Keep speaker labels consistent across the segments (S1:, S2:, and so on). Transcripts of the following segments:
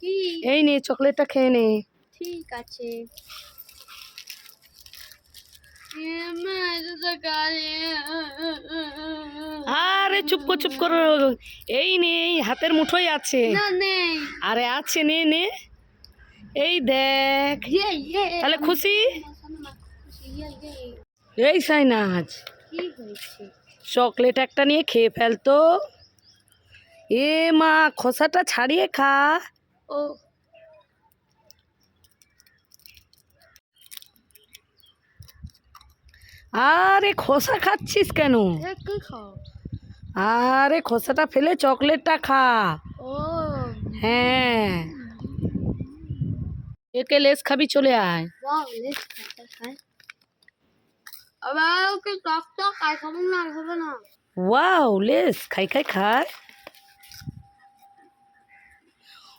S1: কি
S2: এই নে চকলেটটা খেয়ে নে।
S1: ঠিক আছে।
S2: আরে চুপ কর চুপ করো। এই নে হাতের মুঠোই আছে। আরে আছে নে নে। এই দেখ।
S1: ইয়ে ইয়ে।
S2: তাহলে খুশি? এই সাইনাজ
S1: কি হয়েছে?
S2: চকলেট একটা নিয়ে খেয়ে ফেলতো। এ মা খোসাটা ছাড়িয়ে খা।
S1: ও।
S2: আরে খোসা খাচ্ছিস কেন?
S1: খাও।
S2: আরে খোসাটা ফেলে চকলেটটা খা।
S1: ও।
S2: হ্যাঁ। একে লেস খাবি চলে আয়।
S1: ওয়াও
S2: লেস খাই। খাই খায়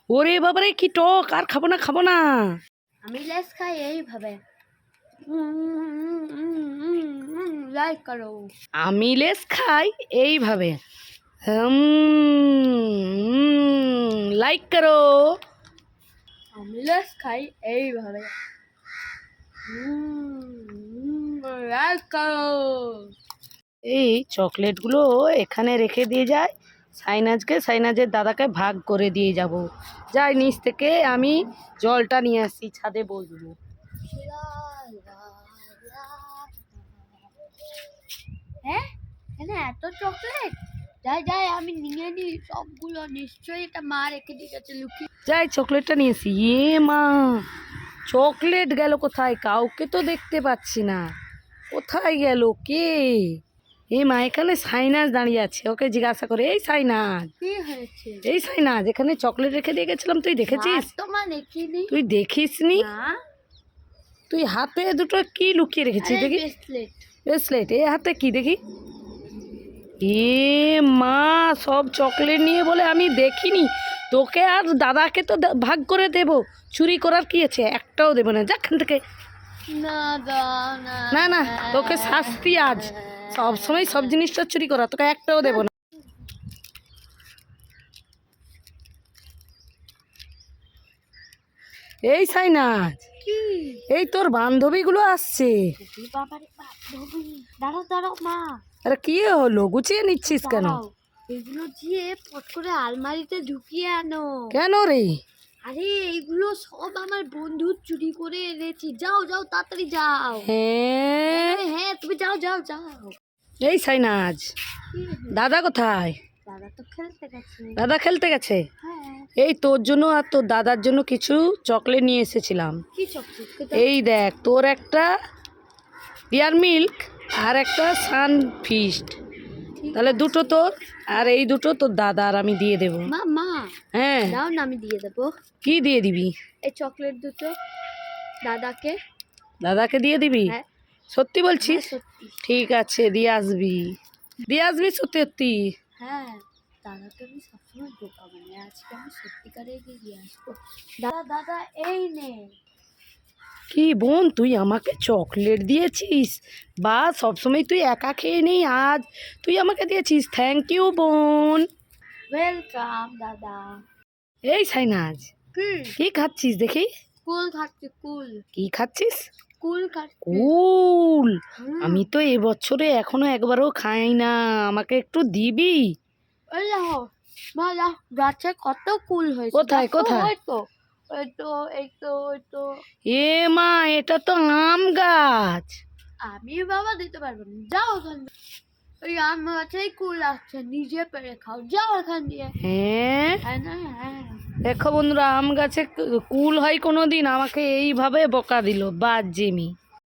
S2: ওরে বাবারে কি টক আর খাব না খাব না।
S1: আমি লেস খাই এইভাবে। লাইক করো।
S2: আমি লেস খাই এইভাবে। লাইক করো।
S1: আমি লেস খাই এইভাবে। লাইক করো।
S2: এই চকলেটগুলো এখানে রেখে দিয়ে যায়। সাইনাজকে সাইনাজের দাদাকে ভাগ করে দিয়ে যাব। যাই নিচ থেকে আমি জলটা নিয়ে আসছি ছাদে বসবো।
S1: হ্যাঁ? এত চকলেট যাই যাই আমি নিয়ে নিই সবগুলো নিশ্চয়ই এটা মা রেখে দিয়ে গেছে লুকিয়ে
S2: যাই চকলেটটা নিয়ে আসি। এ মা চকলেট গেল কোথায়? কাউকে তো দেখতে পাচ্ছি না। কোথায় গেল? কে? এ মা এখানে সাইনাজ দাঁড়িয়ে আছে ওকে জিজ্ঞাসা করে এই সাইনাজ এই সাইনাজ এখানে চকলেট রেখে দিয়ে গেছিলাম তুই দেখেছিস? তুই দেখিসনি?
S1: না
S2: তুই হাতে দুটো কি লুকিয়ে রেখেছিস দেখি?
S1: ব্রেসলেট
S2: এই হাতে কি দেখি? এ মা সব চকলেট নিয়ে বলে আমি দেখিনি। তোকে আর দাদাকে তো ভাগ করে দেব। চুরি করার কি আছে? একটাও দেবো না। যাখান থেকে।
S1: না না।
S2: তোকে শাস্তি আজ। সব সময় সব জিনিসটা চুরি করা তোকে একটাও দেবো না। এই সাইনাজ এই তোর বান্ধবীগুলো আসছে।
S1: বান্ধবী দাঁড়াও দাঁড়াও মা।
S2: আরে কি হলো গুছিয়ে নিচ্ছিস কেন?
S1: এগুলো দিয়ে পট করে আলমারিতে ঢুকিয়ে আনো।
S2: কেন রে?
S1: আরে এইগুলো সব আমার বন্ধু চুরি করে এনেছি। যাও যাও তাড়াতাড়ি যাও।
S2: হ্যাঁ
S1: হ্যাঁ তুমি যাও যাও যাও।
S2: এই সাইনাজ দাদা কোথায়?
S1: দাদা খেলতে গেছে। হ্যাঁ।
S2: এই তোর জন্য আর তোর দাদার জন্য কিছু চকলেট নিয়ে এসেছিলাম। এই দেখ তোর একটা ডিয়ার মিল্ক আর একটা সান ফিস্ট তাহলে দুটো তোর আর এই দুটো তোর দাদা আর আমি দিয়ে দেব। হ্যাঁ।
S1: দাও না আমি দিয়ে দেবো।
S2: কি দিয়ে দিবি?
S1: এই চকলেট দুটো দাদাকে।
S2: দাদাকে দিয়ে দিবি?
S1: হ্যাঁ।
S2: সত্যি বলছিস?
S1: হ্যাঁ,
S2: ঠিক আছে দিয়ে আসবি। দিয়ে আসবি সত্যি সত্যি?
S1: হ্যাঁ দাদাকে আমি সবসময় বোকা মানে আজকে আমি সত্যিকারে গিয়ে দিয়ে আসব। দাদা দাদা এই নে।
S2: কি বোন তুই আমাকে চকলেট দিয়েছিস? বা সবসময় তুই একা খেয়ে নেই আজ। তুই আমাকে দিয়েছিস থ্যাংক ইউ বোন।
S1: ওয়েলকাম দাদা।
S2: এই সাইনাজ
S1: কি
S2: কি খাচ্ছিস দেখি?
S1: কুল খাচ্ছি কুল।
S2: কি খাচ্ছিস?
S1: কুল
S2: আমি তো এবছরে এখনও একবারও খাই না। আমাকে একটু দিবি?
S1: গাছে কত কুল হয়েছে।
S2: কোথায়, কোথায়?
S1: তো ওই এই তো ওই তো।
S2: এ মা এটা তো আম গাছ।
S1: আমি বাবা দিতে পারব না। যাও ওখান। ওই আম গাছেই কুল আসছে নিজে পেরে খাও। যাও এখান দিয়ে।
S2: হ্যাঁ
S1: হ্যাঁ হ্যাঁ।
S2: দেখো বন্ধুরা আম গাছে কুল হয় কোনো দিন আমাকে এইভাবে বকা দিল বাদ জেমি।